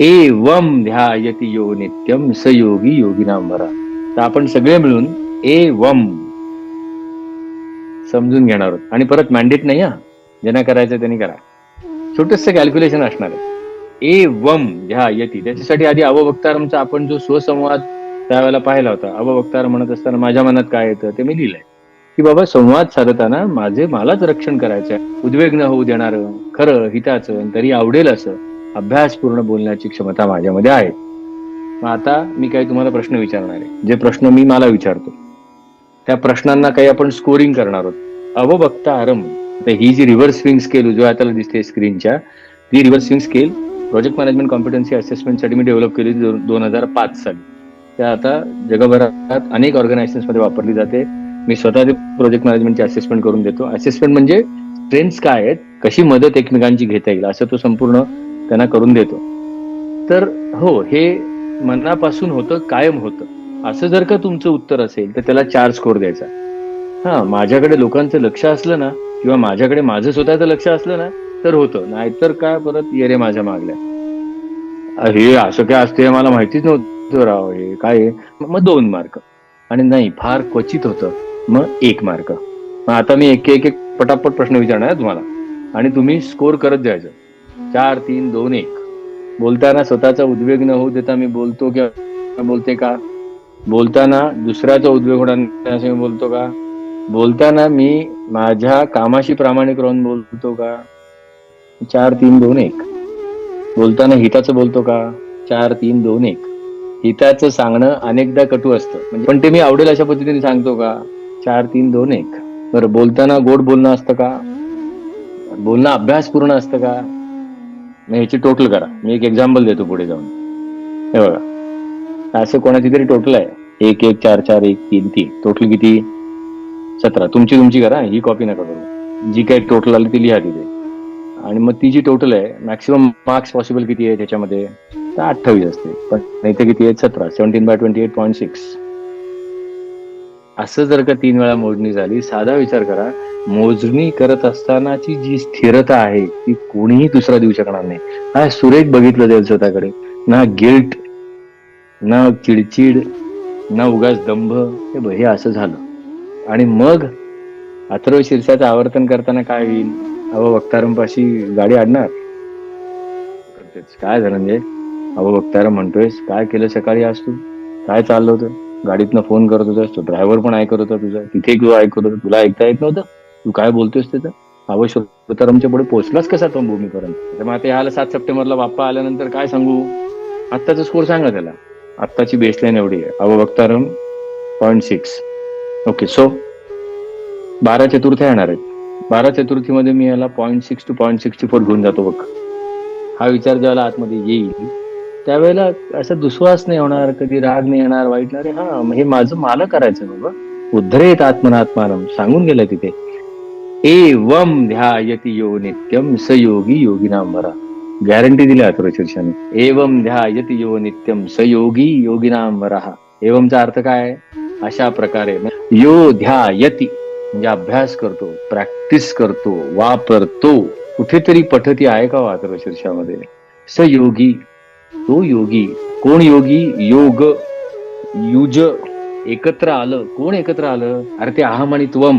एवम ध्यायती यो नित्यम स योगी योगिनाम वरा. तर आपण सगळे मिळून एवम समजून घेणार आहोत. आणि परत मॅन्डेट नाही हा. ज्यांना करायचं त्यांनी करा. छोटस कॅल्क्युलेशन असणार आहे. एवम ध्यायती. त्याच्यासाठी आधी अवभक्तारमचा आपण जो स्वसंवाद त्यावेळेला पाहिला होता. अवभक्तार म्हणत असताना माझ्या मनात काय येतं ते मी लिहिलंय. की बाबा संवाद साधताना माझे मलाच रक्षण करायचं आहे उद्वेग न होऊ देणार खरं हिताचं तरी आवडेल असं. अभ्यासपूर्ण बोलण्याची क्षमता माझ्यामध्ये आहे. मग आता मी काही तुम्हाला प्रश्न विचारणार आहे. जे प्रश्न मी मला विचारतो त्या प्रश्नांना काही आपण स्कोरिंग करणार आहोत. अवभक्ता आरंभ. तर ही जी रिव्हर्स स्विंग स्केल उजव्या हाताला दिसते स्क्रीनच्या ती reverse swing scale project management competency असेसमेंटसाठी मी डेव्हलप केली दोन हजार पाच साली. त्या आता जगभरात अनेक ऑर्गनायझेशन्समध्ये वापरली जाते. मी स्वतः ते प्रोजेक्ट मॅनेजमेंटची असेसमेंट करून देतो. असेसमेंट म्हणजे ट्रेंड्स काय आहेत? कशी मदत एकमेकांची घेता येईल? असं तो संपूर्ण त्यांना करून देतो. तर हो हे मनापासून होतं कायम होतं. असं जर का तुमचं उत्तर असेल तर त्याला चार स्कोर द्यायचा. हा माझ्याकडे लोकांचं लक्ष असलं ना किंवा माझ्याकडे माझं स्वतःचं लक्ष असलं ना तर होतं. नाहीतर काय परत ये रे माझ्या मागल्या? हे असं काय असते हे मला माहितीच नव्हतं राव. हे काय मग दोन मार्क. आणि नाही फार क्वचित होतं. मग एक मार्क. मग आता मी एक एक एक पटापट प्रश्न विचारणार आहे तुम्हाला. आणि तुम्ही स्कोर करत जायचं. चार तीन दोन एक. बोलताना स्वतःचा उद्वेग न होऊ देता मी बोलतो किंवा बोलते का? बोलताना दुसऱ्याचा उद्वेग होणार नाही मी बोलतो का? बोलताना मी माझ्या कामाशी प्रामाणिक राहून बोलतो का? चार तीन दोन एक. बोलताना हिताचं बोलतो का? चार तीन दोन एक. हिताचं सांगणं अनेकदा कटू असतं. म्हणजे पण ते मी आवडेल अशा पद्धतीने सांगतो का? चार तीन दोन एक. बरं बोलताना गोड बोलणं असतं का? बोलणं अभ्यासपूर्ण असतं का? मग याची टोटल करा. मी एक एक्झाम्पल देतो पुढे जाऊन. हे बघा. असं कोणाची तरी टोटल आहे. एक एक चार चार एक तीन तीन. टोटल किती? सतरा. तुमची तुमची करा. ही कॉपी नका करू. जी काही टोटल आली ती लिहा तिथे. आणि मग ती जी टोटल आहे मॅक्सिमम मार्क्स पॉसिबल किती आहे त्याच्यामध्ये? तर अठ्ठावीस असते. पण नाही तर किती आहे? सतरा. Seventeen by twenty eight point six असं जर का तीन वेळा मोजणी झाली साधा विचार करा मोजणी करत असतानाची जी स्थिरता आहे ती कोणीही दुसरा देऊ शकणार नाही. ना सुरेख बघितलं जाईल स्वतःकडे. ना गिल्ट ना चिडचिड ना उगाच दंभ. हे बघ, हे असं झालं. आणि मग अथर्व शीर्षाचं आवर्तन करताना काय होईल? अहो वक्तारंपाशी गाडी आणणार काय झालं म्हणजे? अहो वक्तारम म्हणतोयस काय केलं सकाळी आज तू? काय चाललं होतं? गाडीतनं फोन करत होतास तो ड्रायव्हर पण ऐकत होता तुझा. तिथे तू ऐकत होता तुला ऐकता येत नव्हतं? तू काय बोलतोयस त्याचं? तर आमच्या पुढे पोहोचलाच कसा तो भूमीपर्यंत? मग आता याला सात सप्टेंबरला बाप्पा आल्यानंतर काय सांगू? आत्ताचा स्कोर सांगा त्याला. आत्ताची बेसलाईन एवढी आहे. अवभक्तारम पॉईंट सिक्स ओके सो बारा चतुर्थ्या येणार आहेत. बारा चतुर्थीमध्ये मी याला point six to point sixty four घेऊन जातो बघ. हा विचार ज्याला आतमध्ये येईल त्यावेळेला असा दुस्वास नाही होणार कधी राग नाही येणार वाईट अरे हा हे माझं मला करायचं बाबा. उद्धरेत आत्मनात्मानम सांगून गेलं तिथे. एवम ध्यायती यो नित्यम स योगी योगिनाम वरा. गॅरंटी दिली अथर्व शीर्षाने एवम ध्यायती यो नित्यम स योगी योगिनाम वरा. एवमचा अर्थ काय अशा प्रकारे. यो ध्यायती म्हणजे अभ्यास करतो प्रॅक्टिस करतो वापरतो. कुठेतरी पठती आहे का हो वातर शीर्षामध्ये स योगी तो योगी कोण योगी? योग युज एकत्र आलं. कोण एकत्र आलं? अरे ते अहम आणि त्वम.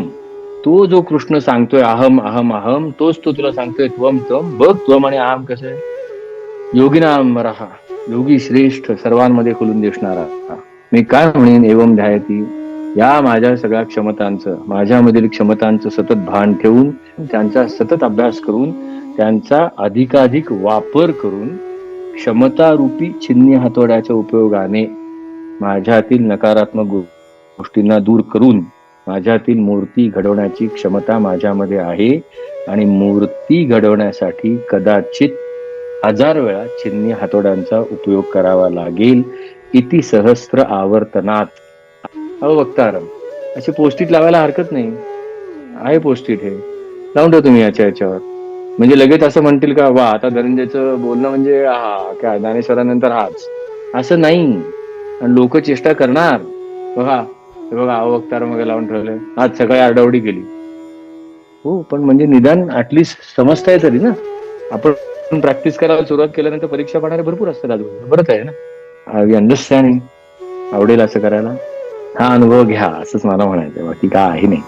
तो जो कृष्ण सांगतोय अहम अहम अहम तोच तो तुला सांगतोय त्वम त्वम. बघ त्वम आणि अहम कसं? आहे योगीनाम रहा. योगी श्रेष्ठ सर्वांमध्ये खुलून दिसणारा. मी काय म्हणेन एवम ध्यायती. या माझ्या सगळ्या क्षमतांचं माझ्यामधील क्षमतांचं सतत भान ठेवून त्यांचा सतत अभ्यास करून त्यांचा अधिकाधिक वापर करून क्षमता रूपी छिन्नी हातोड्याच्या उपयोगाने माझ्यातील नकारात्मक गोष्टींना दूर करून माझ्यातील मूर्ती घडवण्याची क्षमता माझ्यामध्ये आहे आणि मूर्ती घडवण्यासाठी कदाचित हजार वेळा छिन्नी हातोड्यांचा उपयोग करावा लागेल. इति सहस्त्र आवर्तनात. अहो वक्तारम असे पोस्टिट लावायला हरकत नाही. आहे पोस्टिट हे. लावून ठेव तुम्ही याच्या याच्यावर. म्हणजे लगेच असं म्हणतील का वा आता धनंजयचं बोलणं म्हणजे हा काय ज्ञानेश्वरानंतर हाच. असं नाही. लोक चेष्टा करणार. बघा हे बघा अहो वक्तारम वगैरे लावून ठेवले आज सकाळी आरडावडी केली. हो पण म्हणजे निदान ऍटलिस्ट समजताय तरी ना. आपण प्रॅक्टिस करायला सुरुवात केल्यानंतर परीक्षा पाहणारे भरपूर असतात आज. बरंच आहे ना. आय अंडरस्टँडिंग आवडेल असं करायला. हा अनुभव घ्या असंच मला म्हणायचं बाकी काय आहे नाही.